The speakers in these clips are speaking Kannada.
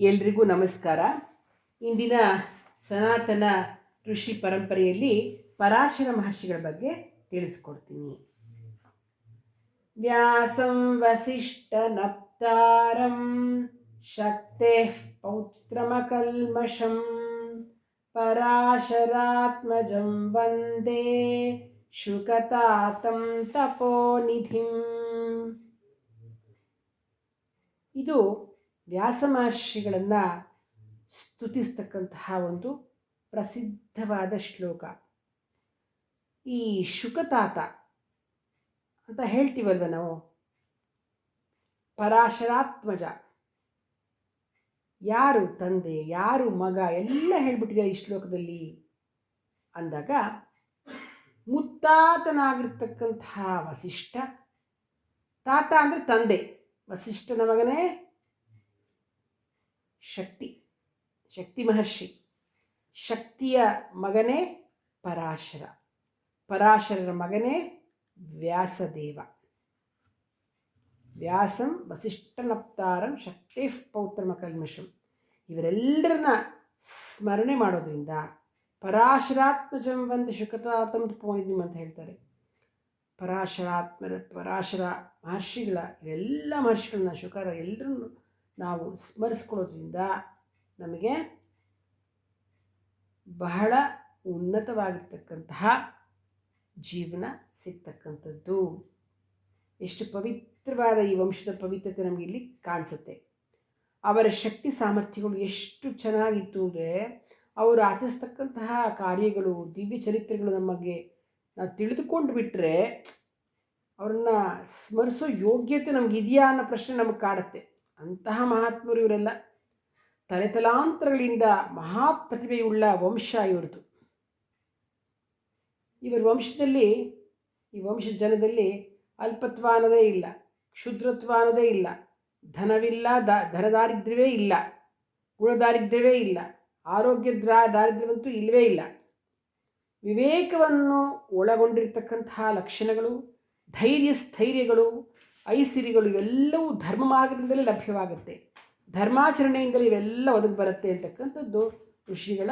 ಎಲ್ರಿಗೂ ನಮಸ್ಕಾರ. ಇಂದಿನ ಸನಾತನ ಋಷಿ ಪರಂಪರೆಯಲ್ಲಿ ಪರಾಶರ ಮಹರ್ಷಿಗಳ ಬಗ್ಗೆ ತಿಳಿಸ್ಕೊಡ್ತೀನಿ. ವ್ಯಾಸಂ ವಸಿಷ್ಠ ನಪ್ತಾರಂ ಶಕ್ತೆ ಪೌತ್ರಮಕಲ್ಮಷಂ ಪರಾಶರಾತ್ಮಜಂ ವಂದೇ ಶುಕತಾತಂ ತಪೋನಿಧಿಂ. ಇದು ವ್ಯಾಸ ಮಹರ್ಷಿಗಳನ್ನು ಸ್ತುತಿಸ್ತಕ್ಕಂತಹ ಒಂದು ಪ್ರಸಿದ್ಧವಾದ ಶ್ಲೋಕ. ಈ ಶುಕತಾತ ಅಂತ ಹೇಳ್ತೀವಲ್ವ ನಾವು? ಪರಾಶರಾತ್ಮಜ. ಯಾರು ತಂದೆ, ಯಾರು ಮಗ, ಎಲ್ಲ ಹೇಳ್ಬಿಟ್ಟಿದೆ ಈ ಶ್ಲೋಕದಲ್ಲಿ. ಅಂದಾಗ ಮುತ್ತಾತನಾಗಿರ್ತಕ್ಕಂತಹ ವಸಿಷ್ಠ, ತಾತ ಅಂದರೆ ತಂದೆ, ವಸಿಷ್ಠನ ಮಗನೇ ಶಕ್ತಿ ಶಕ್ತಿ ಮಹರ್ಷಿ, ಶಕ್ತಿಯ ಮಗನೇ ಪರಾಶರ ಪರಾಶರರ ಮಗನೇ ವ್ಯಾಸದೇವ. ವ್ಯಾಸಂ ವಸಿಷ್ಠನಪ್ತಾರಂ ಶಕ್ತಿ ಪೌತ್ರಮಕಲ್ಮಷಂ ಇವರೆಲ್ಲರನ್ನ ಸ್ಮರಣೆ ಮಾಡೋದ್ರಿಂದ ಪರಾಶರಾತ್ಮಜಂ ಒಂದು ಶುಕತಾತಂ ಪೋನಿದಿಮ್ ಅಂತ ಹೇಳ್ತಾರೆ. ಪರಾಶರಾತ್ಮರ, ಪರಾಶರ ಮಹರ್ಷಿಗಳ, ಇವೆಲ್ಲ ಮಹರ್ಷಿಗಳನ್ನ ಶುಕರ ಎಲ್ಲರನ್ನು ನಾವು ಸ್ಮರಿಸ್ಕೊಳ್ಳೋದ್ರಿಂದ ನಮಗೆ ಬಹಳ ಉನ್ನತವಾಗಿರ್ತಕ್ಕಂತಹ ಜೀವನ ಸಿಗ್ತಕ್ಕಂಥದ್ದು. ಎಷ್ಟು ಪವಿತ್ರವಾದ ಈ ವಂಶದ ಪವಿತ್ರತೆ ನಮಗೆ ಇಲ್ಲಿ ಕಾಣಿಸುತ್ತೆ. ಅವರ ಶಕ್ತಿ ಸಾಮರ್ಥ್ಯಗಳು ಎಷ್ಟು ಚೆನ್ನಾಗಿತ್ತು ಅಂದರೆ ಅವರು ಆಚರಿಸ್ತಕ್ಕಂತಹ ಕಾರ್ಯಗಳು, ದಿವ್ಯ ಚರಿತ್ರೆಗಳು ನಮಗೆ ನಾವು ತಿಳಿದುಕೊಂಡು ಬಿಟ್ಟರೆ ಅವ್ರನ್ನ ಸ್ಮರಿಸೋ ಯೋಗ್ಯತೆ ನಮಗಿದೆಯಾ ಅನ್ನೋ ಪ್ರಶ್ನೆ ನಮಗೆ ಕಾಡುತ್ತೆ. ಅಂತಹ ಮಹಾತ್ಮರು ಇವರೆಲ್ಲ ತಲೆತಲಾಂತರಗಳಿಂದ ಮಹಾಪ್ರತಿಭೆಯುಳ್ಳ ವಂಶ ಇವರದು. ಇವರ ವಂಶದಲ್ಲಿ, ಈ ವಂಶ ಜನದಲ್ಲಿ ಅಲ್ಪತ್ವ ಅನ್ನೋದೇ ಇಲ್ಲ ಕ್ಷುದ್ರತ್ವ ಅನ್ನೋದೇ ಇಲ್ಲ, ಧನವಿಲ್ಲ, ದ, ಧನದಾರಿದ್ರ್ಯವೇ ಇಲ್ಲ, ಗುಣದಾರಿದ್ರ್ಯವೇ ಇಲ್ಲ, ಆರೋಗ್ಯ ದ್ರಾ, ದಾರಿದ್ರ್ಯವಂತೂ ಇಲ್ಲವೇ ಇಲ್ಲ. ವಿವೇಕವನ್ನು ಒಳಗೊಂಡಿರ್ತಕ್ಕಂತಹ ಲಕ್ಷಣಗಳು ಧೈರ್ಯ ಸ್ಥೈರ್ಯಗಳು ಐಸಿರಿಗಳು ಇವೆಲ್ಲವೂ ಧರ್ಮ ಮಾರ್ಗದಿಂದಲೇ ಲಭ್ಯವಾಗುತ್ತೆ. ಧರ್ಮಾಚರಣೆಯಿಂದಲೇ ಇವೆಲ್ಲ ಒದಗಿ ಬರುತ್ತೆ ಅಂತಕ್ಕಂಥದ್ದು ಋಷಿಗಳ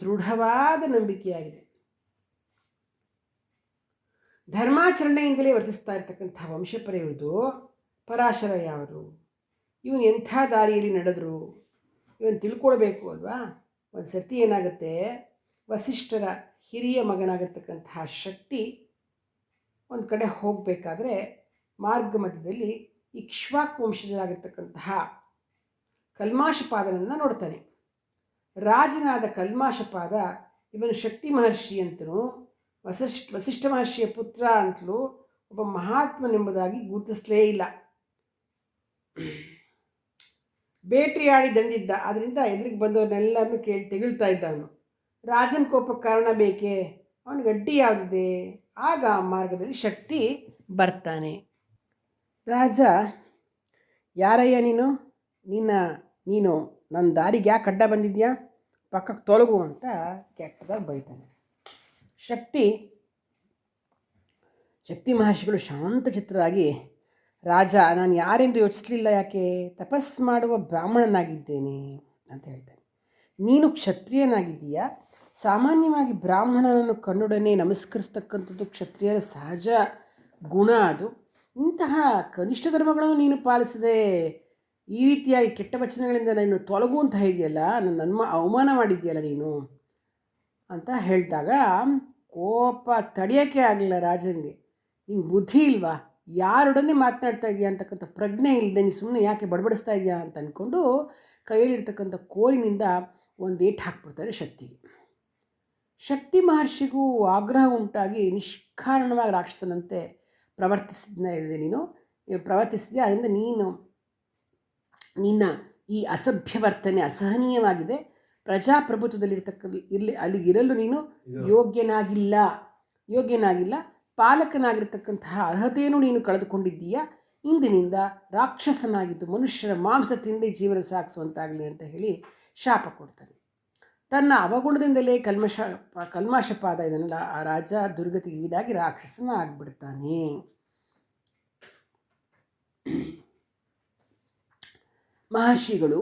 ದೃಢವಾದ ನಂಬಿಕೆಯಾಗಿದೆ. ಧರ್ಮಾಚರಣೆಯಿಂದಲೇ ವರ್ತಿಸ್ತಾ ಇರ್ತಕ್ಕಂಥ ವಂಶಪರ ಪರಾಶರ ಯಾವರು ಇವನು ಎಂಥ ದಾರಿಯಲ್ಲಿ ನಡೆದ್ರು? ಇವನು ತಿಳ್ಕೊಳ್ಬೇಕು ಅಲ್ವಾ? ಒಂದು ಸರ್ತಿ ಏನಾಗುತ್ತೆ? ವಸಿಷ್ಠರ ಹಿರಿಯ ಮಗನಾಗಿರ್ತಕ್ಕಂತಹ ಶಕ್ತಿ ಒಂದು ಕಡೆ ಹೋಗಬೇಕಾದ್ರೆ ಮಾರ್ಗ ಮಧ್ಯದಲ್ಲಿ ಇಕ್ಷ್ವಾಕ್ ವಂಶಜರಾಗಿರ್ತಕ್ಕಂತಹ ಕಲ್ಮಾಶಪಾದನನ್ನು ನೋಡ್ತಾನೆ. ರಾಜನಾದ ಕಲ್ಮಾಶಪಾದ ಇವನು ಶಕ್ತಿ ಮಹರ್ಷಿ ಅಂತಲೂ ವಸಿಷ್ಠ ವಸಿಷ್ಠ ಮಹರ್ಷಿಯ ಪುತ್ರ ಅಂತಲೂ ಒಬ್ಬ ಮಹಾತ್ಮನೆಂಬುದಾಗಿ ಗುರುತಿಸಲೇ ಇಲ್ಲ. ಬೇಟೆಯಾಡಿ ದಂಡಿದ್ದ ಅದರಿಂದ ಎದುರಿಗೆ ಬಂದವರನ್ನೆಲ್ಲರನ್ನು ಕೇಳಿ ತೆಗಳ್ತಾ ಇದ್ದ ಅವನು ರಾಜನ ಕೋಪಕ್ಕೆ ಕಾರಣ ಬೇಕೇ? ಅವನಿಗೆ ಅಡ್ಡಿ ಆಗ ಆ ಮಾರ್ಗದಲ್ಲಿ ಶಕ್ತಿ ಬರ್ತಾನೆ. ರಾಜ, ಯಾರಯ್ಯ ನೀನು? ನಿನ್ನ, ನೀನು ನನ್ನ ದಾರಿಗೆ ಯಾಕೆ ಅಡ್ಡ ಬಂದಿದ್ಯಾ? ಪಕ್ಕಕ್ಕೆ ತೊಲಗು ಅಂತ ಕೆಟ್ಟದಾಗಿ ಬೈತಾನೆ. ಶಕ್ತಿ ಶಕ್ತಿ ಮಹರ್ಷಿಗಳು ಶಾಂತಚಿತ್ತರಾಗಿ ರಾಜ, ನಾನು ಯಾರೆಂದು ಯೋಚಿಸಲಿಲ್ಲ ಯಾಕೆ? ತಪಸ್ ಮಾಡುವ ಬ್ರಾಹ್ಮಣನಾಗಿದ್ದೇನೆ ಅಂತ ಹೇಳ್ತಾನೆ. ನೀನು ಕ್ಷತ್ರಿಯನಾಗಿದ್ದೀಯಾ? ಸಾಮಾನ್ಯವಾಗಿ ಬ್ರಾಹ್ಮಣನನ್ನು ಕಣ್ಣೊಡನೆ ನಮಸ್ಕರಿಸ್ತಕ್ಕಂಥದ್ದು ಕ್ಷತ್ರಿಯರ ಸಹಜ ಗುಣ ಅದು. ಇಂತಹ ಕನಿಷ್ಠ ಧರ್ಮಗಳನ್ನು ನೀನು ಪಾಲಿಸದೆ ಈ ರೀತಿಯಾಗಿ ಕೆಟ್ಟ ವಚನಗಳಿಂದ ನೀನು ತೊಲಗು ಅಂತ ಇದೆಯಲ್ಲ ನನ್ನ ಅವಮಾನ ಮಾಡಿದ್ಯಲ್ಲ ನೀನು? ಅಂತ ಹೇಳಿದಾಗ, ಕೋಪ ತಡೆಯೋಕ್ಕೆ ಆಗಲಿಲ್ಲ ರಾಜನಿಗೆ. ನಿಂಗೆ ಬುದ್ಧಿ ಇಲ್ವಾ? ಯಾರೊಡನೆ ಮಾತನಾಡ್ತಾ ಇದೆಯಾ ಅಂತಕ್ಕಂಥ ಪ್ರಜ್ಞೆ ಇಲ್ಲದೆ ನೀನು ಸುಮ್ಮನೆ ಯಾಕೆ ಬಡಬಡಿಸ್ತಾ ಇದೆಯಾ ಅಂತ ಅಂದ್ಕೊಂಡು ಕೈಯಲ್ಲಿರ್ತಕ್ಕಂಥ ಕೋಲಿನಿಂದ ಒಂದು ಏಟು ಹಾಕ್ಬಿಡ್ತಾರೆ ಶಕ್ತಿಗೆ ಶಕ್ತಿ ಮಹರ್ಷಿಗೂ ಆಗ್ರಹ ಉಂಟಾಗಿ ನಿಷ್ಕಾರಣವಾಗಿ ರಾಕ್ಷಸನಂತೆ ಪ್ರವರ್ತಿಸಿದ ಇದೆ ನೀನು. ಪ್ರವರ್ತಿಸಿದೆ ಅದರಿಂದ ನೀನು ನಿನ್ನ ಈ ಅಸಭ್ಯ ವರ್ತನೆ ಅಸಹನೀಯವಾಗಿದೆ. ಪ್ರಜಾಪ್ರಭುತ್ವದಲ್ಲಿರ್ತಕ್ಕ ಇರಲಿ ಅಲ್ಲಿಗಿರಲು ನೀನು ಯೋಗ್ಯನಾಗಿಲ್ಲ. ಯೋಗ್ಯನಾಗಿಲ್ಲ. ಪಾಲಕನಾಗಿರ್ತಕ್ಕಂತಹ ಅರ್ಹತೆಯನ್ನು ನೀನು ಕಳೆದುಕೊಂಡಿದ್ದೀಯ? ಇಂದಿನಿಂದ ರಾಕ್ಷಸನಾಗಿದ್ದು ಮನುಷ್ಯರ ಮಾಂಸ ತಿಂದೇ ಜೀವನ ಸಾಗಿಸುವಂತಾಗಲಿ ಅಂತ ಹೇಳಿ ಶಾಪ ಕೊಡ್ತಾನೆ. ತನ್ನ ಅವಗುಣದಿಂದಲೇ ಕಲ್ಮಶ ಕಲ್ಮಾಶಪಾದ ಇದನ್ನೆಲ್ಲ ಆ ರಾಜ ದುರ್ಗತಿಗೆ ಈಡಾಗಿ ರಾಕ್ಷಸನ ಆಗ್ಬಿಡ್ತಾನೆ. ಮಹರ್ಷಿಗಳು,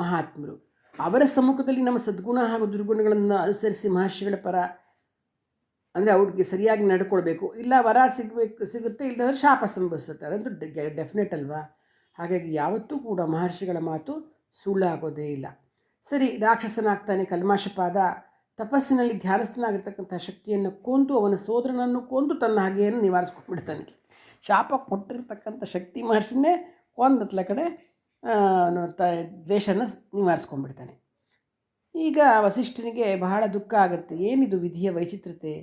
ಮಹಾತ್ಮರು ಅವರ ಸಮ್ಮುಖದಲ್ಲಿ ನಮ್ಮ ಸದ್ಗುಣ ಹಾಗೂ ದುರ್ಗುಣಗಳನ್ನು ಅನುಸರಿಸಿ ಮಹರ್ಷಿಗಳ ಪರ ಅಂದರೆ ಅವ್ರಿಗೆ ಸರಿಯಾಗಿ ನಡ್ಕೊಳ್ಬೇಕು. ಇಲ್ಲ ವರ ಸಿಗಬೇಕು, ಸಿಗುತ್ತೆ ಇಲ್ಲದ್ರೆ ಶಾಪ ಸಂಭವಿಸುತ್ತೆ. ಅದಂತೂ ಡೆಫಿನೆಟ್ ಅಲ್ವಾ? ಹಾಗಾಗಿ ಯಾವತ್ತೂ ಕೂಡ ಮಹರ್ಷಿಗಳ ಮಾತು ಸುಳ್ಳಾಗೋದೇ ಇಲ್ಲ. ಸರಿ, ರಾಕ್ಷಸನಾಗ್ತಾನೆ ಕಲ್ಮಾಶಪಾದ. ತಪಸ್ಸಿನಲ್ಲಿ ಧ್ಯಾನಸ್ಥನಾಗಿರ್ತಕ್ಕಂಥ ಶಕ್ತಿಯನ್ನು ಕೊಂದು ಅವನ ಸೋದರನನ್ನು ಕೊಂದು ತನ್ನ ಹಾಗೆಯನ್ನು ನಿವಾರಿಸ್ಕೊಂಡ್ಬಿಡ್ತಾನೆ ಶಾಪ ಕೊಟ್ಟಿರ್ತಕ್ಕಂಥ ಶಕ್ತಿ ಮಹರ್ಷಿನೇ ಕೊಂದತ್ಲ ಕಡೆ ತ, ದ್ವೇಷನ ನಿವಾರಿಸ್ಕೊಂಡ್ಬಿಡ್ತಾನೆ ಈಗ ವಸಿಷ್ಠನಿಗೆ ಬಹಳ ದುಃಖ ಆಗುತ್ತೆ. ಏನಿದು ವಿಧಿಯ ವೈಚಿತ್ರತೆ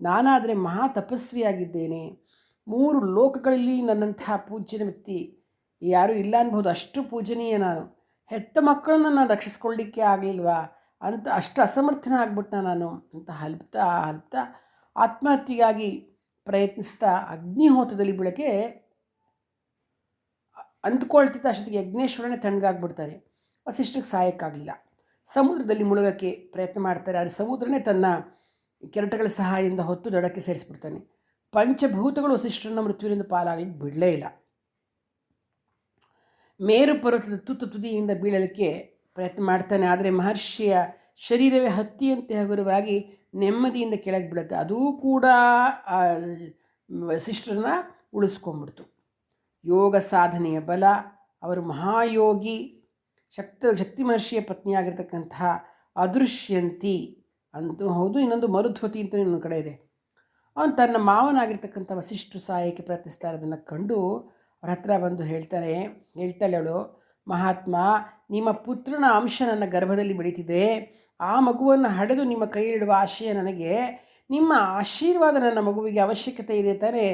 ನಾನಾದರೆ ಮಹಾ ತಪಸ್ವಿಯಾಗಿದ್ದೇನೆ. ಮೂರು ಲೋಕಗಳಲ್ಲಿ ನನ್ನಂತಹ ಪೂಜ್ಯನ ವ್ಯಕ್ತಿ ಯಾರೂ ಇಲ್ಲ ಅನ್ಬೋದು. ಅಷ್ಟು ಪೂಜನೀಯ ನಾನು. ಹೆತ್ತ ಮಕ್ಕಳನ್ನು ನಾನು ರಕ್ಷಿಸ್ಕೊಳ್ಳಿಕ್ಕೆ ಆಗಲಿಲ್ವಾ? ಅಂತ ಅಷ್ಟು ಅಸಮರ್ಥನ ಆಗ್ಬಿಟ್ಟ ನಾನು ಅಂತ ಹಲ್ಪ್ತಾ ಹಲ್ಪ್ತಾ ಆತ್ಮಹತ್ಯೆಗಾಗಿ ಪ್ರಯತ್ನಿಸ್ತಾ ಅಗ್ನಿಹೋತದಲ್ಲಿ ಬೆಳಗ್ಗೆ ಅಂದ್ಕೊಳ್ತಿದ್ದ ಅಷ್ಟೊತ್ತಿಗೆ ಯಜ್ಞೇಶ್ವರನೇ ತಣ್ಣಗಾಗ್ಬಿಡ್ತಾನೆ ವಸಿಷ್ಠಕ್ಕೆ ಸಹಾಯಕ್ಕಾಗಲಿಲ್ಲ. ಸಮುದ್ರದಲ್ಲಿ ಮುಳುಗಕ್ಕೆ ಪ್ರಯತ್ನ ಮಾಡ್ತಾರೆ. ಆದರೆ ಸಮುದ್ರನೇ ತನ್ನ ಕೆರಟಗಳ ಸಹಾಯದಿಂದ ಹೊತ್ತು ದಡಕ್ಕೆ ಸೇರಿಸ್ಬಿಡ್ತಾನೆ. ಪಂಚಭೂತಗಳು ವಸಿಷ್ಠರನ್ನ ಮೃತ್ಯುವಿನಿಂದ ಪಾಲಾಗಲಿಕ್ಕೆ ಬಿಡಲೇ ಇಲ್ಲ. ಮೇರು ಪರ್ವತದ ತುತ್ತು ತುದಿಯಿಂದ ಬೀಳಲಿಕ್ಕೆ ಪ್ರಯತ್ನ ಮಾಡ್ತಾನೆ. ಆದರೆ ಮಹರ್ಷಿಯ ಶರೀರವೇ ಹತ್ತಿಯಂತೆ ಹಗುರವಾಗಿ ನೆಮ್ಮದಿಯಿಂದ ಕೆಳಗೆ ಬೀಳುತ್ತೆ. ಅದೂ ಕೂಡ ವಸಿಷ್ಠರನ್ನ ಉಳಿಸ್ಕೊಂಡ್ಬಿಡ್ತು. ಯೋಗ ಸಾಧನೆಯ ಬಲ, ಅವರು ಮಹಾಯೋಗಿ, ಶಕ್ತ, ಶಕ್ತಿ ಮಹರ್ಷಿಯ ಪತ್ನಿಯಾಗಿರ್ತಕ್ಕಂತಹ ಅದೃಶ್ಯಂತಿ ಅಂತೂ ಹೌದು, ಇನ್ನೊಂದು ಮರುಧ್ವತಿ ಅಂತ ಇನ್ನೊಂದು ಕಡೆ ಇದೆ. ಅವನು ತನ್ನ ಮಾವನಾಗಿರ್ತಕ್ಕಂಥ ವಸಿಷ್ಠ ಸಹಾಯಕ್ಕೆ ಪ್ರಯತ್ನಿಸ್ತಾ ಇರೋದನ್ನು ಕಂಡು ಅವ್ರ ಹತ್ರ ಬಂದು ಹೇಳ್ತಾರೆ, ಹೇಳ್ತಾಳೆ ಅವಳು, ಮಹಾತ್ಮ, ನಿಮ್ಮ ಪುತ್ರನ ಅಂಶ ನನ್ನ ಗರ್ಭದಲ್ಲಿ ಬೆಳೀತಿದೆ. ಆ ಮಗುವನ್ನು ಹಡೆದು ನಿಮ್ಮ ಕೈಯಲ್ಲಿಡುವ ಆಶಯ ನನಗೆ. ನಿಮ್ಮ ಆಶೀರ್ವಾದ ನನ್ನ ಮಗುವಿಗೆ ಅವಶ್ಯಕತೆ ಇದೆ ತಾನೇ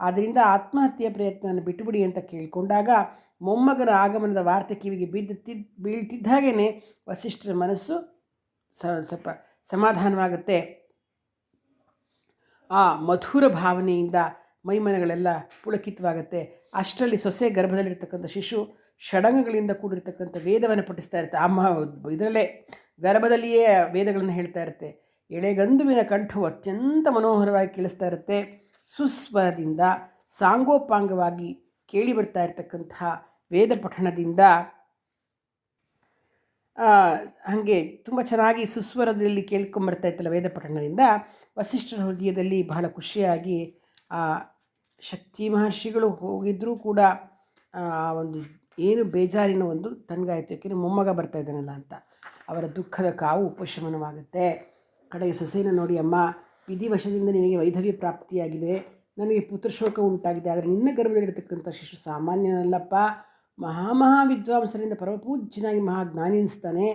ಆದ್ದರಿಂದ ಆತ್ಮಹತ್ಯೆಯ ಪ್ರಯತ್ನವನ್ನು ಬಿಟ್ಟುಬಿಡಿ ಅಂತ ಕೇಳಿಕೊಂಡಾಗ ಮೊಮ್ಮಗನ ಆಗಮನದ ವಾರ್ತೆ ಕಿವಿಗೆ ಬಿದ್ದುತ್ತಿದ್ದ ಬೀಳ್ತಿದ್ದ ಹಾಗೇ ವಸಿಷ್ಠರ ಮನಸ್ಸು ಸ್ವಲ್ಪ ಸಮಾಧಾನವಾಗುತ್ತೆ. ಆ ಮಧುರ ಭಾವನೆಯಿಂದ ಮೈಮನಗಳೆಲ್ಲ ಪುಳಕಿತವಾಗುತ್ತೆ. ಅಷ್ಟರಲ್ಲಿ ಸೊಸೆ ಗರ್ಭದಲ್ಲಿರ್ತಕ್ಕಂಥ ಶಿಶು ಷಡಂಗಗಳಿಂದ ಕೂಡಿರ್ತಕ್ಕಂಥ ವೇದವನ್ನು ಪಠಿಸ್ತಾ ಇರುತ್ತೆ. ಅಮ್ಮ ಇದರಲ್ಲೇ ಗರ್ಭದಲ್ಲಿಯೇ ವೇದಗಳನ್ನು ಹೇಳ್ತಾ ಇರುತ್ತೆ. ಎಳೆಗಂದುವಿನ ಕಂಠವು ಅತ್ಯಂತ ಮನೋಹರವಾಗಿ ಕೇಳಿಸ್ತಾ ಇರುತ್ತೆ. ಸುಸ್ವರದಿಂದ, ಸಾಂಗೋಪಾಂಗವಾಗಿ ಕೇಳಿಬರ್ತಾ ಇರತಕ್ಕಂತಹ ವೇದ ಪಠಣದಿಂದ ಹಾಗೆ ತುಂಬ ಚೆನ್ನಾಗಿ ಸುಸ್ವರದಲ್ಲಿ ಕೇಳ್ಕೊಂಬರ್ತಾ ಇತ್ತಲ್ಲ ವೇದ ಪಠಣದಿಂದ, ವಸಿಷ್ಠರ ಹೃದಯದಲ್ಲಿ ಬಹಳ ಖುಷಿಯಾಗಿ ಶಕ್ತಿ ಮಹರ್ಷಿಗಳು ಹೋಗಿದ್ದರೂ ಕೂಡ ಒಂದು ಏನು ಬೇಜಾರಿನ ಒಂದು ತಣ್ಣಗಾಯಿತು ಯಾಕೆಂದರೆ ಮೊಮ್ಮಗ ಬರ್ತಾ ಇದ್ದಾನಲ್ಲ ಅಂತ. ಅವರ ದುಃಖದ ಕಾವು ಉಪಶಮನವಾಗುತ್ತೆ. ಕಡೆಗೆ ಸೊಸೆಯನ್ನು ನೋಡಿ, ಅಮ್ಮ ವಿಧಿವಶದಿಂದ ನಿನಗೆ ವೈಧವ್ಯ ಪ್ರಾಪ್ತಿಯಾಗಿದೆ. ನನಗೆ ಪುತ್ರಶೋಕ ಉಂಟಾಗಿದೆ. ಆದರೆ ನಿನ್ನ ಗರ್ಭದಲ್ಲಿರ್ತಕ್ಕಂಥ ಶಿಶು ಸಾಮಾನ್ಯನಲ್ಲಪ್ಪ. ಮಹಾಮಹಾ ವಿದ್ವಾಂಸರಿಂದ ಪರಮಪೂಜ್ಯನಾಗಿ ಮಹಾಜ್ಞಾನಿ ಅನಿಸ್ತಾನೆ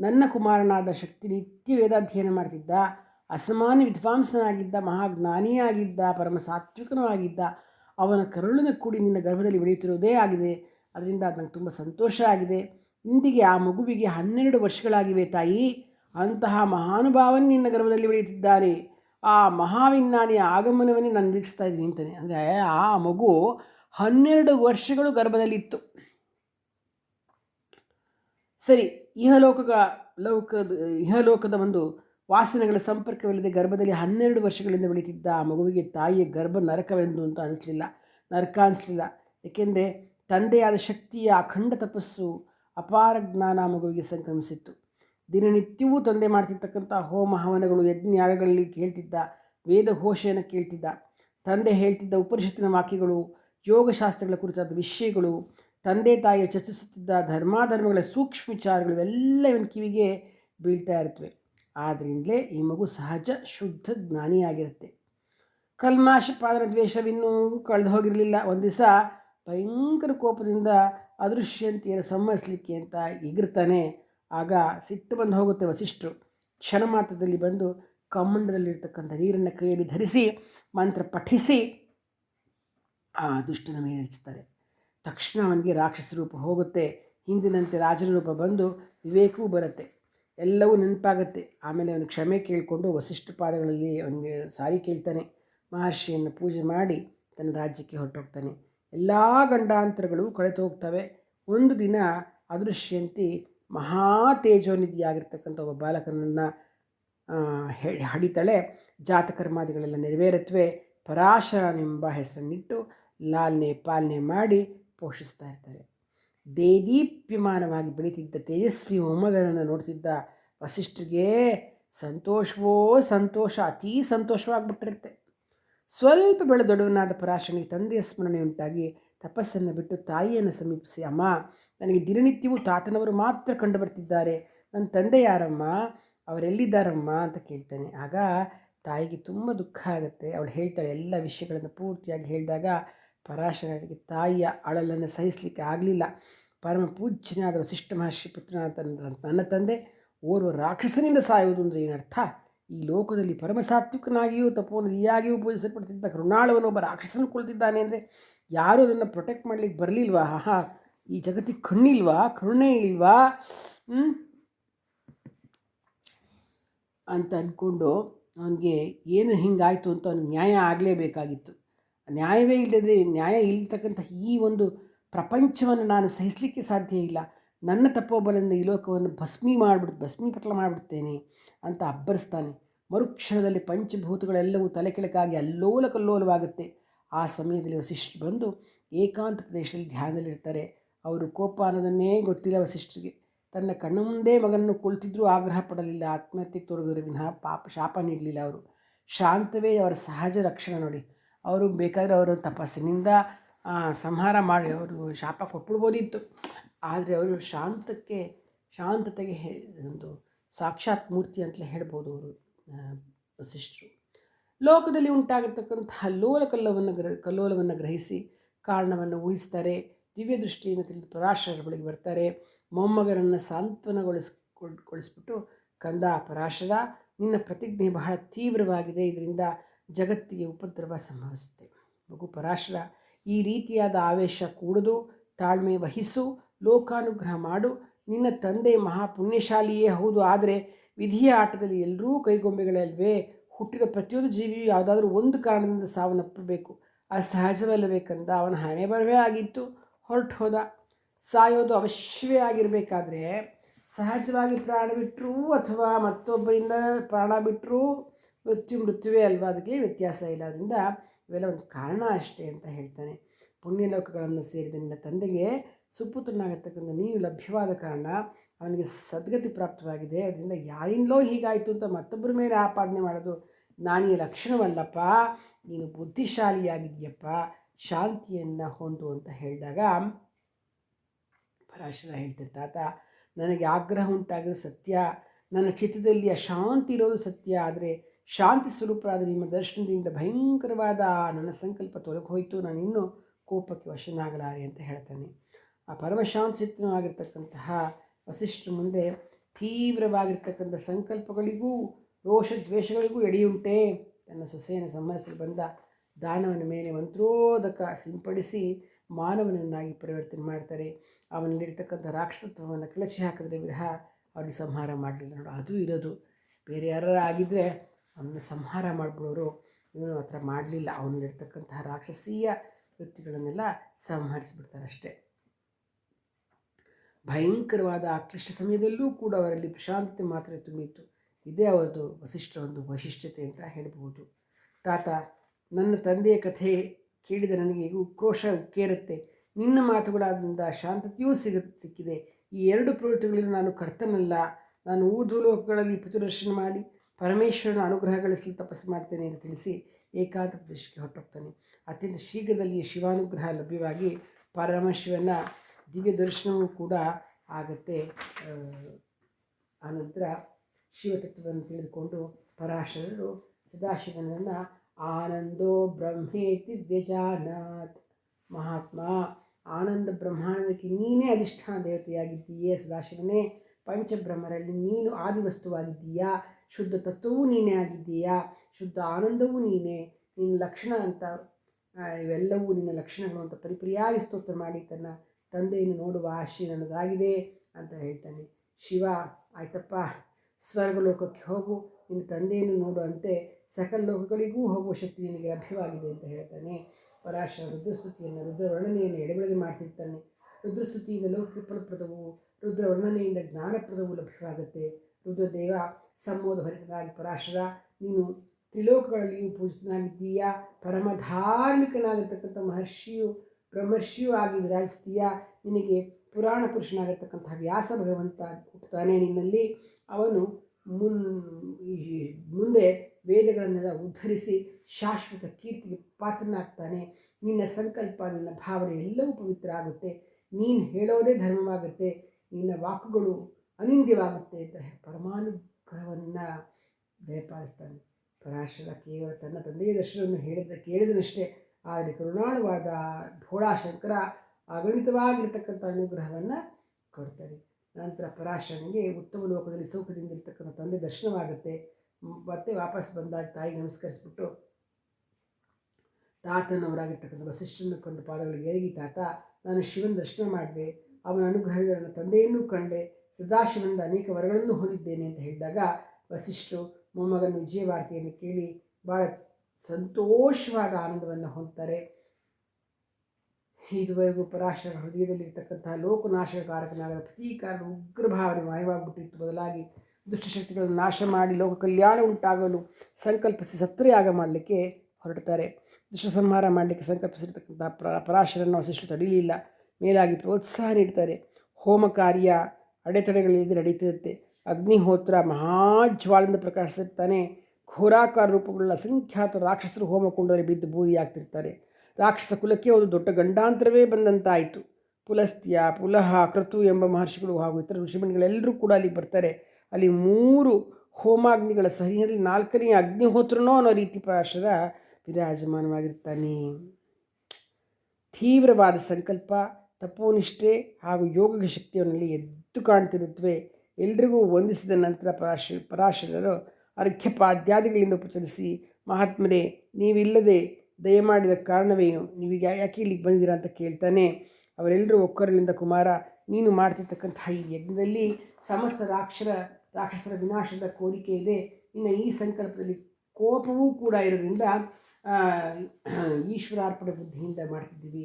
ನನ್ನ ಕುಮಾರನಾದ ಶಕ್ತಿ ನಿತ್ಯ ವೇದಾಧ್ಯಯನ ಮಾಡ್ತಿದ್ದ. ಅಸಮಾನ್ಯ ವಿದ್ವಾಂಸನಾಗಿದ್ದ ಮಹಾಜ್ಞಾನಿಯಾಗಿದ್ದ, ಪರಮ ಸಾತ್ವಿಕನೂ ಆಗಿದ್ದ, ಅವನ ಕರುಳಿನ ಕೂಡಿ ನಿನ್ನ ಗರ್ಭದಲ್ಲಿ ಬೆಳೆಯುತ್ತಿರುವುದೇ ಆಗಿದೆ. ಅದರಿಂದ ಅದು ನಂಗೆ ತುಂಬ ಸಂತೋಷ ಆಗಿದೆ. ಇಂದಿಗೆ ಆ ಮಗುವಿಗೆ ಹನ್ನೆರಡು ವರ್ಷಗಳಾಗಿವೆ ತಾಯಿ. ಅಂತಹ ಮಹಾನುಭಾವನ ನಿನ್ನ ಗರ್ಭದಲ್ಲಿ ಬೆಳೆಯುತ್ತಿದ್ದಾನೆ. ಆ ಮಹಾವಿಜ್ಞಾನಿಯ ಆಗಮನವನ್ನೇ ನಾನು ನಿರೀಕ್ಷಿಸ್ತಾ ಇದ್ದೀನಿ ಅಂತಾನೆ. ಅಂದರೆ ಆ ಮಗು ಹನ್ನೆರಡು ವರ್ಷಗಳು ಗರ್ಭದಲ್ಲಿತ್ತು. ಸರಿ, ಇಹಲೋಕಗಳ ಲೋಕದ, ಇಹಲೋಕದ ಒಂದು ವಾಸನೆಗಳ ಸಂಪರ್ಕವಿಲ್ಲದೆ ಗರ್ಭದಲ್ಲಿ ಹನ್ನೆರಡು ವರ್ಷಗಳಿಂದ ಬೆಳೀತಿದ್ದ ಆ ಮಗುವಿಗೆ ತಾಯಿಯ ಗರ್ಭ ನರಕವೆಂದು ಅಂತ ಅನಿಸಲಿಲ್ಲ. ನರಕ ಅನಿಸಲಿಲ್ಲ. ಏಕೆಂದರೆ ತಂದೆಯಾದ ಶಕ್ತಿಯ ಅಖಂಡ ತಪಸ್ಸು ಅಪಾರ ಜ್ಞಾನ ಮಗುವಿಗೆ ಸಂಕ್ರಮಿಸಿತ್ತು. ದಿನನಿತ್ಯವೂ ತಂದೆ ಮಾಡ್ತಿರ್ತಕ್ಕಂಥ ಹೋಮ ಹವನಗಳು ಯಜ್ಞಯಾಗಗಳಲ್ಲಿ ಕೇಳ್ತಿದ್ದ, ವೇದ ಘೋಷೆಯನ್ನು ಕೇಳ್ತಿದ್ದ, ತಂದೆ ಹೇಳ್ತಿದ್ದ ಉಪನಿಷತ್ತಿನ ವಾಕ್ಯಗಳು, ಯೋಗಶಾಸ್ತ್ರಗಳ ಕುರಿತಾದ ವಿಷಯಗಳು, ತಂದೆ ತಾಯಿಯ ಚರ್ಚಿಸುತ್ತಿದ್ದ ಧರ್ಮಾಧರ್ಮಗಳ ಸೂಕ್ಷ್ಮ ವಿಚಾರಗಳು, ಇವೆಲ್ಲ ಇವನ ಕಿವಿಗೆ ಬೀಳ್ತಾ ಇರ್ತವೆ. ಆದ್ದರಿಂದಲೇ ಈ ಮಗು ಸಹಜ ಶುದ್ಧ ಜ್ಞಾನಿಯಾಗಿರುತ್ತೆ. ಕಲ್ಮಾಶಪಾದನ ದ್ವೇಷವಿನ್ನೂ ಕಳೆದು ಹೋಗಿರಲಿಲ್ಲ. ಒಂದು ದಿವಸ ಭಯಂಕರ ಕೋಪದಿಂದ ಅದೃಶ್ಯಂತಿಯನ್ನು ಸಂಹರಿಸಲಿಕ್ಕೆ ಅಂತ ಎಗರ್ತಾನೆ ಆಗ ಸಿಟ್ಟು ಬಂದು ಹೋಗುತ್ತೆ ವಸಿಷ್ಠರು. ಕ್ಷಣ ಮಾತ್ರದಲ್ಲಿ ಬಂದು ಕಮ್ಮಂಡದಲ್ಲಿರ್ತಕ್ಕಂಥ ನೀರನ್ನು ಕೈಯಲ್ಲಿ ಧರಿಸಿ, ಮಂತ್ರ ಪಠಿಸಿ, ಆ ದುಷ್ಟನ ಮೇಲೆ ನಡೆಸ್ತಾರೆ. ತಕ್ಷಣ ಅವನಿಗೆ ರಾಕ್ಷಸ ರೂಪ ಹೋಗುತ್ತೆ. ಹಿಂದಿನಂತೆ ರಾಜರ ರೂಪ ಬಂದು ವಿವೇಕವೂ ಬರುತ್ತೆ. ಎಲ್ಲವೂ ನೆನಪಾಗುತ್ತೆ. ಆಮೇಲೆ ಅವನು ಕ್ಷಮೆ ಕೇಳಿಕೊಂಡು ವಸಿಷ್ಠ ಪಾದಗಳಲ್ಲಿ ಅವನಿಗೆ ಸಾರಿ ಕೇಳ್ತಾನೆ. ಮಹರ್ಷಿಯನ್ನು ಪೂಜೆ ಮಾಡಿ ತನ್ನ ರಾಜ್ಯಕ್ಕೆ ಹೊರಟೋಗ್ತಾನೆ. ಎಲ್ಲ ಗಂಡಾಂತರಗಳು ಕಳೆದು ಹೋಗ್ತವೆ. ಒಂದು ದಿನ ಅದೃಶ್ಯಂತಿ ಮಹಾ ತೇಜೋನಿಧಿಯಾಗಿರ್ತಕ್ಕಂಥ ಒಬ್ಬ ಬಾಲಕನನ್ನು ಹಡಿತಾಳೆ ಜಾತಕರ್ಮಾದಿಗಳೆಲ್ಲ ನೆರವೇರತ್ವೆ. ಪರಾಶರನೆಂಬ ಹೆಸರನ್ನಿಟ್ಟು ಲಾಲ್ನೆ ಪಾಲನೆ ಮಾಡಿ ಪೋಷಿಸ್ತಾ ಇರ್ತಾರೆ. ದೇದೀಪ್ಯಮಾನವಾಗಿ ಬೆಳೀತಿದ್ದ ತೇಜಸ್ವಿ ಮೊಮ್ಮಗನನ್ನು ನೋಡ್ತಿದ್ದ ವಸಿಷ್ಠರಿಗೆ ಸಂತೋಷವೋ ಸಂತೋಷ, ಅತೀ ಸಂತೋಷವಾಗಿಬಿಟ್ಟಿರುತ್ತೆ. ಸ್ವಲ್ಪ ಬೆಳೆ ದೊಡ್ಡವನಾದ ಪರಾಶನಿಗೆ ತಂದೆಯ ಸ್ಮರಣೆ ಉಂಟಾಗಿ ತಪಸ್ಸನ್ನು ಬಿಟ್ಟು ತಾಯಿಯನ್ನು ಸಮೀಪಿಸಿ, ಅಮ್ಮ, ನನಗೆ ದಿನನಿತ್ಯವೂ ತಾತನವರು ಮಾತ್ರ ಕಂಡು ಬರ್ತಿದ್ದಾರೆ. ನನ್ನ ತಂದೆ ಯಾರಮ್ಮ? ಅವರೆಲ್ಲಿದ್ದಾರಮ್ಮ? ಅಂತ ಕೇಳ್ತಾನೆ. ಆಗ ತಾಯಿಗೆ ತುಂಬ ದುಃಖ ಆಗುತ್ತೆ. ಅವಳು ಹೇಳ್ತಾಳೆ ಎಲ್ಲ ವಿಷಯಗಳನ್ನು ಪೂರ್ತಿಯಾಗಿ ಹೇಳಿದಾಗ ಪರಾಶರನಿಗೆ ತಾಯಿಯ ಅಳಲನ್ನು ಸಹಿಸಲಿಕ್ಕೆ ಆಗಲಿಲ್ಲ. ಪರಮ ಪೂಜ್ಯನಾದ ವಸಿಷ್ಠ ಮಹರ್ಷಿ ಪುತ್ರನಾದ ನನ್ನ ತಂದೆ ಓರ್ವ ರಾಕ್ಷಸನಿಂದ ಸಾಯುವುದು ಅಂದರೆ ಏನರ್ಥ? ಈ ಲೋಕದಲ್ಲಿ ಪರಮ ಸಾತ್ವಿಕನಾಗಿಯೂ ತಪೋನದಿಯಾಗಿಯೂ ಪೂಜಿಸಲ್ಪಡ್ತಿದ್ದ ಕರುಣಾಳವನ್ನು ಒಬ್ಬ ರಾಕ್ಷಸನ ಕುಳಿತಿದ್ದಾನೆ ಅಂದರೆ ಯಾರೂ ಅದನ್ನು ಪ್ರೊಟೆಕ್ಟ್ ಮಾಡಲಿಕ್ಕೆ ಬರಲಿಲ್ವಾ? ಹಾ ಈ ಜಗತ್ತಿಗೆ ಕಣ್ಣಿಲ್ವಾ? ಕರುಣೆ ಇಲ್ವಾ? ಅಂತ ಅಂದ್ಕೊಂಡು ಅವನಿಗೆ ಏನು ಹಿಂಗಾಯಿತು ಅಂತ ಅವ್ನಿಗೆ ನ್ಯಾಯ ಆಗಲೇಬೇಕಾಗಿತ್ತು. ನ್ಯಾಯವೇ ಇಲ್ಲದ್ರೆ ನ್ಯಾಯ ಇಲ್ತಕ್ಕಂಥ ಈ ಒಂದು ಪ್ರಪಂಚವನ್ನು ನಾನು ಸಹಿಸಲಿಕ್ಕೆ ಸಾಧ್ಯ ಇಲ್ಲ. ನನ್ನ ತಪ್ಪೊಬ್ಬಲಿಂದ ಈ ಲೋಕವನ್ನು ಭಸ್ಮಿ ಮಾಡಿಬಿಟ್ಟು ಭಸ್ಮಿ ಪಟ್ಲ ಮಾಡಿಬಿಡ್ತೇನೆ ಅಂತ ಅಬ್ಬರಿಸ್ತಾನೆ. ಮರುಕ್ಷಣದಲ್ಲಿ ಪಂಚಭೂತಗಳೆಲ್ಲವೂ ತಲೆ ಕೆಳಕಾಗಿ ಅಲ್ಲೋಲ ಕಲ್ಲೋಲವಾಗುತ್ತೆ ಆ ಸಮಯದಲ್ಲಿ ವಸಿಷ್ಠ ಬಂದು ಏಕಾಂತ ಪ್ರದೇಶದಲ್ಲಿ ಧ್ಯಾನದಲ್ಲಿರ್ತಾರೆ. ಅವರು ಕೋಪ ಅನ್ನೋದನ್ನೇ ಗೊತ್ತಿಲ್ಲ ವಸಿಷ್ಠರಿಗೆ. ತನ್ನ ಕಣ್ಣು ಮುಂದೆ ಮಗನನ್ನು ಕುಳಿತಿದ್ರೂ ಆಗ್ರಹ ಪಡಲಿಲ್ಲ. ಆತ್ಮಹತ್ಯೆಗೆ ತೊಡಗಿರೋ ವಿನಃ ಪಾಪ ಶಾಪ ನೀಡಲಿಲ್ಲ ಅವರು. ಶಾಂತವೇ ಅವರ ಸಹಜ ರಕ್ಷಣೆ ನೋಡಿ. ಅವರು ಬೇಕಾದರೆ ಅವರು ತಪಸ್ಸಿನಿಂದ ಸಂಹಾರ ಮಾಡಿ ಅವರು ಶಾಪ ಕೊಟ್ಬಿಡ್ಬೋದಿತ್ತು. ಆದರೆ ಅವರು ಶಾಂತಕ್ಕೆ, ಶಾಂತತೆಗೆ ಒಂದು ಸಾಕ್ಷಾತ್ ಮೂರ್ತಿ ಅಂತಲೇ ಹೇಳ್ಬೋದು ಅವರು ವಸಿಷ್ಠರು. ಲೋಕದಲ್ಲಿ ಉಂಟಾಗಿರ್ತಕ್ಕಂತಹ ಲೋಲ ಕಲ್ಲೋವನ್ನು ಗ್ರ ಕಲ್ಲೋಲವನ್ನು ಗ್ರಹಿಸಿ ಕಾರಣವನ್ನು ಊಹಿಸ್ತಾರೆ. ದಿವ್ಯ ದೃಷ್ಟಿಯನ್ನು ತಿಳಿದು ಪರಾಶರರ ಬಳಿಗೆ ಬರ್ತಾರೆ. ಮೊಮ್ಮಗರನ್ನು ಸಾಂತ್ವನಗೊಳಿಸ್ಕೊಳ್ಗೊಳಿಸ್ಬಿಟ್ಟು ಕಂದ ಪರಾಶರ, ನಿನ್ನ ಪ್ರತಿಜ್ಞೆ ಬಹಳ ತೀವ್ರವಾಗಿದೆ. ಇದರಿಂದ ಜಗತ್ತಿಗೆ ಉಪದ್ರವ ಸಂಭವಿಸುತ್ತೆ. ಮಗು ಪರಾಶರ ಈ ರೀತಿಯಾದ ಆವೇಶ ಕೂಡದು, ತಾಳ್ಮೆ ವಹಿಸು, ಲೋಕಾನುಗ್ರಹ ಮಾಡು. ನಿನ್ನ ತಂದೆ ಮಹಾಪುಣ್ಯಶಾಲಿಯೇ ಹೌದು, ಆದರೆ ವಿಧಿಯ ಆಟದಲ್ಲಿ ಎಲ್ಲರೂ ಕೈಗೊಂಬೆಗಳಲ್ವೇ? ಹುಟ್ಟಿದ ಪ್ರತಿಯೊಂದು ಜೀವಿಯು ಯಾವುದಾದ್ರೂ ಒಂದು ಕಾರಣದಿಂದ ಸಾವನ್ನಪ್ಪಬೇಕು. ಅದು ಸಹಜವಲ್ಲವೇ ಕಂದ, ಅವನ ಹಣೆ ಬರವೇ ಆಗಿತ್ತು, ಹೊರಟು ಹೋದ. ಸಾಯೋದು ಅವಶ್ಯವೇ ಆಗಿರಬೇಕಾದ್ರೆ, ಸಹಜವಾಗಿ ಪ್ರಾಣ ಬಿಟ್ಟರೂ ಅಥವಾ ಮತ್ತೊಬ್ಬರಿಂದ ಪ್ರಾಣ ಬಿಟ್ಟರೂ ಮೃತ್ಯು ಮೃತ್ಯುವೇ ಅಲ್ವಾ ಅದಕ್ಕೆ ವ್ಯತ್ಯಾಸ ಇಲ್ಲ. ಅದರಿಂದ ಇವೆಲ್ಲ ಒಂದು ಕಾರಣ ಅಷ್ಟೇ ಅಂತ ಹೇಳ್ತಾನೆ. ಪುಣ್ಯಲೋಕಗಳನ್ನು ಸೇರಿದ ನಿನ್ನ ತಂದೆಗೆ ಸುಪುತ್ರನಾಗಿರ್ತಕ್ಕಂಥ ನೀನು ಲಭ್ಯವಾದ ಕಾರಣ ಅವನಿಗೆ ಸದ್ಗತಿ ಪ್ರಾಪ್ತವಾಗಿದೆ. ಅದರಿಂದ ಯಾರಿಂದಲೋ ಹೀಗಾಯಿತು ಅಂತ ಮತ್ತೊಬ್ಬರ ಮೇಲೆ ಆಪಾದನೆ ಮಾಡೋದು ನಾನಿಯ ಲಕ್ಷಣವಲ್ಲಪ್ಪ. ನೀನು ಬುದ್ಧಿಶಾಲಿಯಾಗಿದೆಯಪ್ಪ ಶಾಂತಿಯನ್ನು ಹೊಂದು ಅಂತ ಹೇಳಿದಾಗ ಪರಾಶರ ಹೇಳ್ತಿರ್ತ ಆತ ನನಗೆ ಆಗ್ರಹ ಉಂಟಾಗಿರೋ ಸತ್ಯ. ನನ್ನ ಚಿತ್ತದಲ್ಲಿ ಅಶಾಂತಿ ಇರೋದು ಸತ್ಯ. ಆದರೆ ಶಾಂತಿ ಸ್ವರೂಪರಾದ ನಿಮ್ಮ ದರ್ಶನದಿಂದ ಭಯಂಕರವಾದ ನನ್ನ ಸಂಕಲ್ಪ ತೊಲಗಿ ಹೋಯಿತು ನಾನು ಇನ್ನೂ ಕೋಪಕ್ಕೆ ವಶನಾಗಲಾರೆ ಅಂತ ಹೇಳ್ತಾನೆ. ಆ ಪರಮಶಾಂತಿಯುತನೂ ಆಗಿರ್ತಕ್ಕಂತಹ ವಸಿಷ್ಠರ ಮುಂದೆ ತೀವ್ರವಾಗಿರ್ತಕ್ಕಂಥ ಸಂಕಲ್ಪಗಳಿಗೂ ರೋಷ ದ್ವೇಷಗಳಿಗೂ ಎಡೆಯುಂಟೆ ತನ್ನ ಸೊಸೆಯನ್ನು ಸಂಹರಿಸಲು ಬಂದ ದಾನವನ ಮೇಲೆ ಮಂತ್ರೋದಕ ಸಿಂಪಡಿಸಿ ಮಾನವನನ್ನಾಗಿ ಪರಿವರ್ತನೆ ಮಾಡ್ತಾರೆ. ಅವನಲ್ಲಿರ್ತಕ್ಕಂಥ ರಾಕ್ಷಸತ್ವವನ್ನು ಕಳಚಿ ಹಾಕಿದ್ರೆ ವಿರಹ, ಅವ್ರಿಗೆ ಸಂಹಾರ ಮಾಡಲಿಲ್ಲ. ನೋಡು, ಅದು ಇರೋದು. ಬೇರೆ ಯಾರು ಆಗಿದ್ದರೆ ಅವನ್ನ ಸಂಹಾರ ಮಾಡಿಬಿಡೋರು. ಇವನು ಆ ಥರ ಮಾಡಲಿಲ್ಲ. ಅವನಲ್ಲಿರ್ತಕ್ಕಂತಹ ರಾಕ್ಷಸೀಯ ವೃತ್ತಿಗಳನ್ನೆಲ್ಲ ಸಂಹರಿಸಿಬಿಡ್ತಾರೆ ಅಷ್ಟೇ. ಭಯಂಕರವಾದ ಆ ಸಮಯದಲ್ಲೂ ಕೂಡ ಅವರಲ್ಲಿ ಪ್ರಶಾಂತತೆ ಮಾತ್ರ ತುಂಬಿತ್ತು. ಇದೇ ಅವರದು ವಸಿಷ್ಠರ ಒಂದು ವೈಶಿಷ್ಟ್ಯತೆ ಅಂತ ಹೇಳ್ಬೋದು ತಾತ, ನನ್ನ ತಂದೆಯ ಕಥೆ ಕೇಳಿದ ನನಗೆ ಕ್ರೋಶ ಕೇರುತ್ತೆ. ನಿನ್ನ ಮಾತುಗಳಾದ್ರಿಂದ ಶಾಂತತೆಯೂ ಸಿಗ, ಸಿಕ್ಕಿದೆ. ಈ ಎರಡು ಪ್ರವೃತ್ತಿಗಳಲ್ಲಿ ನಾನು ಕರ್ತನಲ್ಲ. ನಾನು ಊರ್ಧ್ವಲೋಕಗಳಲ್ಲಿ ಪಿತೃದರ್ಶನ ಮಾಡಿ ಪರಮೇಶ್ವರನ ಅನುಗ್ರಹ ಗಳಿಸಲು ತಪಸ್ಸು ಮಾಡ್ತೇನೆ ಎಂದು ತಿಳಿಸಿ ಏಕಾಂತ ಪ್ರದೇಶಕ್ಕೆ ಹೊರಟೋಗ್ತಾನೆ. ಅತ್ಯಂತ ಶೀಘ್ರದಲ್ಲಿಯೇ ಶಿವಾನುಗ್ರಹ ಲಭ್ಯವಾಗಿ ಪರಮಶಿವನ ದಿವ್ಯ ದರ್ಶನವೂ ಕೂಡ ಆಗುತ್ತೆ. ಆನಂತರ ಶಿವತತ್ವವನ್ನು ತಿಳಿದುಕೊಂಡು ಪರಾಶರರು ಸದಾಶಿವನನ್ನು ಆನಂದೋ ಬ್ರಹ್ಮೇತಿ ದ್ವಜಾನಾಥ್ ಮಹಾತ್ಮ, ಆನಂದ ಬ್ರಹ್ಮಾನಂದಕ್ಕೆ ನೀನೇ ಅಧಿಷ್ಠಾನ ದೇವತೆಯಾಗಿದ್ದೀಯೇ ಸದಾಶಿವನೇ. ಪಂಚಬ್ರಹ್ಮರಲ್ಲಿ ನೀನು ಆದಿವಸ್ತುವಾಗಿದ್ದೀಯಾ? ಶುದ್ಧ ತತ್ವವೂ ನೀನೇ ಆಗಿದ್ದೀಯಾ? ಶುದ್ಧ ಆನಂದವೂ ನೀನೇ? ನಿನ್ನ ಲಕ್ಷಣ ಅಂತ ಇವೆಲ್ಲವೂ ನಿನ್ನ ಲಕ್ಷಣಗಳು ಅಂತ ಪರಿಪರಿಯಾಗಿ ಸ್ತೋತ್ರ ಮಾಡಿ ತನ್ನ ತಂದೆಯನ್ನು ನೋಡುವ ಆಶೆ ನನ್ನದಾಗಿದೆ ಅಂತ ಹೇಳ್ತಾನೆ. ಶಿವ, ಆಯ್ತಪ್ಪ, ಸ್ವರ್ಗಲೋಕಕ್ಕೆ ಹೋಗು. ನಿನ್ನ ತಂದೆಯನ್ನು ನೋಡುವಂತೆ ಸಕಲ ಲೋಕಗಳಿಗೂ ಹೋಗುವ ಶಕ್ತಿ ನಿನಗೆ ಲಭ್ಯವಾಗಿದೆ ಅಂತ ಹೇಳ್ತಾನೆ. ಪರಾಶರ ರುದ್ರಸ್ತುತಿಯನ್ನು ರುದ್ರ ವರ್ಣನೆಯನ್ನು ಎಡೆಬಿಡದೆ ಮಾಡ್ತಿರ್ತಾನೆ. ರುದ್ರಸ್ತುತಿಯಿಂದ ಲೋಕ ಫಲಪ್ರದವು ರುದ್ರ ವರ್ಣನೆಯಿಂದ ಜ್ಞಾನಪ್ರದವು ಲಭ್ಯವಾಗುತ್ತೆ. ರುದ್ರದೇವ, ಸಂಬೋಧ ಭರಿತನಾಗಿ ಪರಾಶರ, ನೀನು ತ್ರಿಲೋಕಗಳಲ್ಲಿಯೂ ಪೂಜಿತನಾಗಿದ್ದೀಯಾ? ಪರಮ ಧಾರ್ಮಿಕನಾಗಿರ್ತಕ್ಕಂಥ ಮಹರ್ಷಿಯು, ಬ್ರಹ್ಮರ್ಷಿಯೂ ಆಗಿ ವಿರಾಜಿಸ್ತೀಯಾ? ನಿನಗೆ ಪುರಾಣ ಪುರುಷನಾಗಿರ್ತಕ್ಕಂಥ ವ್ಯಾಸ ಭಗವಂತ ಹುಟ್ಟುತ್ತಾನೆ ನಿನ್ನಲ್ಲಿ? ಅವನು ಮುನ್ ಮುಂದೆ ವೇದಗಳನ್ನೆಲ್ಲ ಉದ್ಧರಿಸಿ ಶಾಶ್ವತ ಕೀರ್ತಿಗೆ ಪಾತ್ರನಾಗ್ತಾನೆ. ನಿನ್ನ ಸಂಕಲ್ಪ, ನಿನ್ನ ಭಾವನೆ ಎಲ್ಲವೂ ಪವಿತ್ರ ಆಗುತ್ತೆ. ನೀನು ಹೇಳೋದೇ ಧರ್ಮವಾಗುತ್ತೆ. ನಿನ್ನ ವಾಕುಗಳು ಅನಿಂದ್ಯವಾಗುತ್ತೆ ಅಂತ ಪರಮಾನುಗ್ರಹವನ್ನು ದಯಪಾಲಿಸ್ತಾನೆ ಪರಾಶರ ಕೇವಲ ತನ್ನ ತಂದೆಯ ದರ್ಶನವನ್ನು ಹೇಳಿದ ಕೇಳಿದನಷ್ಟೇ. ಆದರೆ ಕರುಣಾಳುವಾದ ಭೋಳಾಶಂಕರ ಅಗಣಿತವಾಗಿರ್ತಕ್ಕಂಥ ಅನುಗ್ರಹವನ್ನು ಕೊಡ್ತಾರೆ ನಂತರ ಪರಾಶರನಿಗೆ ಉತ್ತಮ ಲೋಕದಲ್ಲಿ ಸೌಖ್ಯದಿಂದ ಇರ್ತಕ್ಕಂಥ ತಂದೆ ದರ್ಶನವಾಗುತ್ತೆ. ಮತ್ತೆ ವಾಪಸ್ ಬಂದಾಗ ತಾಯಿಗೆ ನಮಸ್ಕರಿಸ್ಬಿಟ್ಟು ತಾತನವರಾಗಿರ್ತಕ್ಕಂಥ ವಸಿಷ್ಠನ ಕಂಡು ಪಾದಗಳಿಗೆ ಎರಗಿ, ತಾತ, ನಾನು ಶಿವನ ದರ್ಶನ ಮಾಡಿದೆ. ಅವನ ಅನುಗ್ರಹದ ನನ್ನ ತಂದೆಯನ್ನೂ ಕಂಡೆ. ಸದಾಶಿವನಿಂದ ಅನೇಕ ವರಗಳನ್ನು ಹೊಂದಿದ್ದೇನೆ ಅಂತ ಹೇಳಿದಾಗ ವಸಿಷ್ಠರು ಮೊಮ್ಮಗನ ವಿಜಯವಾರ್ತೆಯನ್ನು ಕೇಳಿ ಭಾಳ ಸಂತೋಷವಾದ ಆನಂದವನ್ನು ಹೊಂದ್ತಾರೆ. ಇದುವರೆಗೂ ಪರಾಶರ ಹೃದಯದಲ್ಲಿರ್ತಕ್ಕಂತಹ ಲೋಕನಾಶಕಾರಕನಾದ ಪ್ರತೀಕಾರ ಉಗ್ರ ಭಾವನೆ ಮಾಯವಾಗ್ಬಿಟ್ಟಿತ್ತು ಬದಲಾಗಿ ದುಷ್ಟಶಕ್ತಿಗಳನ್ನು ನಾಶ ಮಾಡಿ ಲೋಕ ಕಲ್ಯಾಣ ಉಂಟಾಗಲು ಸಂಕಲ್ಪಿಸಿ ಸತ್ರೆಯಾಗ ಮಾಡಲಿಕ್ಕೆ ಹೊರಡ್ತಾರೆ. ದುಷ್ಟ ಸಂಹಾರ ಮಾಡಲಿಕ್ಕೆ ಸಂಕಲ್ಪಿಸಿರ್ತಕ್ಕಂಥ ಪ್ರ, ಪರಾಶರನ್ನು ವಸಿಷ್ಠರು ತಡೆಯಲಿಲ್ಲ ಮೇಲಾಗಿ ಪ್ರೋತ್ಸಾಹ ನೀಡ್ತಾರೆ. ಹೋಮ ಕಾರ್ಯ ಅಡೆತಡೆಗಳಿಲ್ಲದೆ ನಡೀತಿರುತ್ತೆ. ಅಗ್ನಿಹೋತ್ರ ಮಹಾಜ್ವಾಲಿಂದ ಪ್ರಕಾಶಿಸುತ್ತಾನೆ. ಘೋರಾಕಾರ ರೂಪಗಳ ಅಸಂಖ್ಯಾತ ರಾಕ್ಷಸರು ಹೋಮಕೊಂಡರೆ ಬಿದ್ದು ಬೂದಿಯಾಗ್ತಿರ್ತಾರೆ ರಾಕ್ಷಸ ಕುಲಕ್ಕೆ ಒಂದು ದೊಡ್ಡ ಗಂಡಾಂತರವೇ ಬಂದಂತಾಯಿತು. ಪುಲಸ್ತ್ಯ, ಪುಲಹ, ಕೃತು ಎಂಬ ಮಹರ್ಷಿಗಳು ಹಾಗೂ ಇತರ ಋಷಿಮಣಿಗಳೆಲ್ಲರೂ ಕೂಡ ಅಲ್ಲಿ ಬರ್ತಾರೆ. ಅಲ್ಲಿ ಮೂರು ಹೋಮಾಗ್ನಿಗಳ ಸಹಿಯಲ್ಲಿ ನಾಲ್ಕನೇ ಅಗ್ನಿಹೋತ್ರನೋ ಅನ್ನೋ ರೀತಿ ಪರಾಶರ ವಿರಾಜಮಾನವಾಗಿರ್ತಾನೆ. ತೀವ್ರವಾದ ಸಂಕಲ್ಪ. ತಪೋನಿಷ್ಠೆ ಹಾಗೂ ಯೋಗಕ್ಕೆ ಶಕ್ತಿಯವನಲ್ಲಿ ಎದ್ದು ಕಾಣ್ತಿರುತ್ತವೆ. ಎಲ್ರಿಗೂ ವಂದಿಸಿದ ನಂತರ ಪರಾಶ ಪರಾಶರರು ಅರ್ಘ್ಯಪಾದ್ಯಾದಿಗಳಿಂದ ಉಪಚರಿಸಿ, ಮಹಾತ್ಮರೇ, ನೀವಿಲ್ಲದೆ ದಯಮಾಡಿದ ಕಾರಣವೇನು? ನೀವು ಯಾಕೆ ಇಲ್ಲಿಗೆ ಬಂದಿದ್ದೀರಾ ಅಂತ ಕೇಳ್ತಾನೆ. ಅವರೆಲ್ಲರೂ ಒಕ್ಕರಲಿಂದ ಕುಮಾರ, ನೀನು ಮಾಡ್ತಿರ್ತಕ್ಕಂತಹ ಈ ಯಜ್ಞದಲ್ಲಿ ಸಮಸ್ತ ರಾಕ್ಷರ, ರಾಕ್ಷಸರ ವಿನಾಶದ ಕೋರಿಕೆ ಇದೆ. ಇನ್ನು ಈ ಸಂಕಲ್ಪದಲ್ಲಿ ಕೋಪವೂ ಕೂಡ ಇರೋದ್ರಿಂದ ಈಶ್ವರಾರ್ಪಣ ಬುದ್ಧಿಯಿಂದ ಮಾಡ್ತಿದ್ದೀವಿ.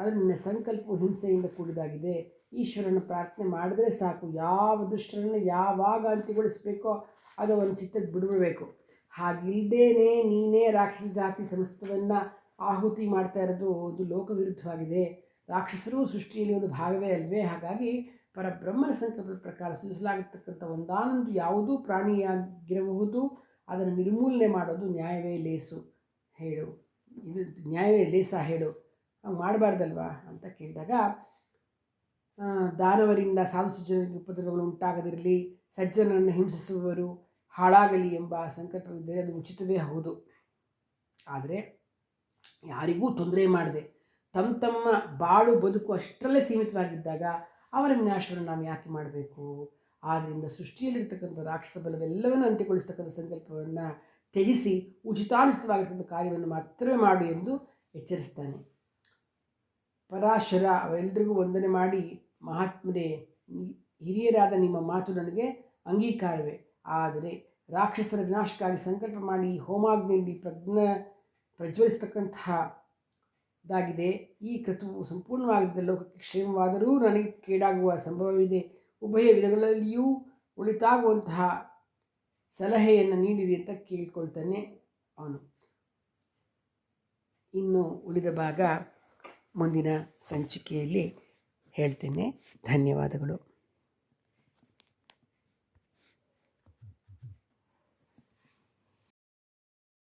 ಆದರೆ ನಿನ್ನ ಸಂಕಲ್ಪವು ಹಿಂಸೆಯಿಂದ ಕೂಡಿದಾಗಿದೆ. ಈಶ್ವರನ ಪ್ರಾರ್ಥನೆ ಮಾಡಿದ್ರೆ ಸಾಕು. ಯಾವ ದುಷ್ಟರನ್ನು ಯಾವಾಗ ಅಂತ್ಯಗೊಳಿಸಬೇಕೋ ಅದು ಒಂದು ಚಿತ್ತಕ್ಕೆ ಬಿಡಬೇಕು ಹಾಗಿಲ್ದೇನೆ ನೀನೇ ರಾಕ್ಷಸ ಜಾತಿ ಸಮಸ್ತವನ್ನು ಆಹುತಿ ಮಾಡ್ತಾ ಇರೋದು ಒಂದು ಲೋಕವಿರುದ್ಧವಾಗಿದೆ. ರಾಕ್ಷಸರೂ ಸೃಷ್ಟಿಯಲ್ಲಿ ಒಂದು ಭಾಗವೇ ಅಲ್ವೇ? ಹಾಗಾಗಿ ಪರಬ್ರಹ್ಮನ ಸಂಕಲ್ಪದ ಪ್ರಕಾರ ಸೃಜಿಸಲಾಗಿರ್ತಕ್ಕಂಥ ಒಂದಾನೊಂದು ಯಾವುದೂ ಪ್ರಾಣಿಯಾಗಿರಬಹುದು. ಅದನ್ನು ನಿರ್ಮೂಲನೆ ಮಾಡೋದು ನ್ಯಾಯವೇ ಲೇಸು. ಹೇಳು. ಇದು ನ್ಯಾಯವೇ ಲೇಸ ಹೇಳು. ಹಂಗೆ ಮಾಡಬಾರ್ದಲ್ವಾ ಅಂತ ಕೇಳಿದಾಗ ದಾನವರಿಂದ ಸಜ್ಜನರಿಗೆ ಉಪದ್ರವಗಳು ಉಂಟಾಗದಿರಲಿ, ಸಜ್ಜನರನ್ನು ಹಿಂಸಿಸುವವರು ಹಾಳಾಗಲಿ ಎಂಬ ಸಂಕಲ್ಪವಿದ್ದರೆ ಅದು ಉಚಿತವೇ ಹೌದು. ಆದರೆ ಯಾರಿಗೂ ತೊಂದರೆ ಮಾಡದೆ ತಮ್ಮ ತಮ್ಮ ಬಾಳು ಬದುಕು ಅಷ್ಟರಲ್ಲೇ ಸೀಮಿತವಾಗಿದ್ದಾಗ ಅವರ ವಿನಾಶವನ್ನು ನಾವು ಯಾಕೆ ಮಾಡಬೇಕು? ಆದ್ದರಿಂದ ಸೃಷ್ಟಿಯಲ್ಲಿರ್ತಕ್ಕಂಥ ರಾಕ್ಷಸ ಬಲವೆಲ್ಲವನ್ನು ಅಂತ್ಯಗೊಳಿಸ್ತಕ್ಕಂಥ ಸಂಕಲ್ಪವನ್ನು ತ್ಯಜಿಸಿ ಉಚಿತಾನುಚಿತವಾಗಿರ್ತಕ್ಕಂಥ ಕಾರ್ಯವನ್ನು ಮಾತ್ರವೇ ಮಾಡು ಎಂದು ಎಚ್ಚರಿಸ್ತಾನೆ. ಪರಾಶರ ಅವರೆಲ್ಲರಿಗೂ ವಂದನೆ ಮಾಡಿ ಮಹಾತ್ಮರೇ ಹಿರಿಯರಾದ ನಿಮ್ಮ ಮಾತು ನನಗೆ ಅಂಗೀಕಾರವೇ. ಆದರೆ ರಾಕ್ಷಸರ ವಿನಾಶಕ್ಕಾಗಿ ಸಂಕಲ್ಪ ಮಾಡಿ ಹೋಮಾಗ್ನಿಯಲ್ಲಿ ಪ್ರಜ್ಞ ಪ್ರಜ್ವಲಿಸ್ತಕ್ಕಂತಹ ಇದಾಗಿದೆ ಈ ಕೃತವು ಸಂಪೂರ್ಣವಾಗಿದ್ದ ಲೋಕಕ್ಕೆ ಕ್ಷೇಮವಾದರೂ ನನಗೆ ಕೇಡಾಗುವ ಸಂಭವವಿದೆ. ಉಭಯ ವಿಧಗಳಲ್ಲಿಯೂ ಉಳಿತಾಗುವಂತಹ ಸಲಹೆಯನ್ನು ನೀಡಿರಿ ಅಂತ ಕೇಳಿಕೊಳ್ತಾನೆ ಅವನು. ಇನ್ನು ಉಳಿದ ಭಾಗ ಮುಂದಿನ ಸಂಚಿಕೆಯಲ್ಲಿ ಹೇಳ್ತೇನೆ. ಧನ್ಯವಾದಗಳು.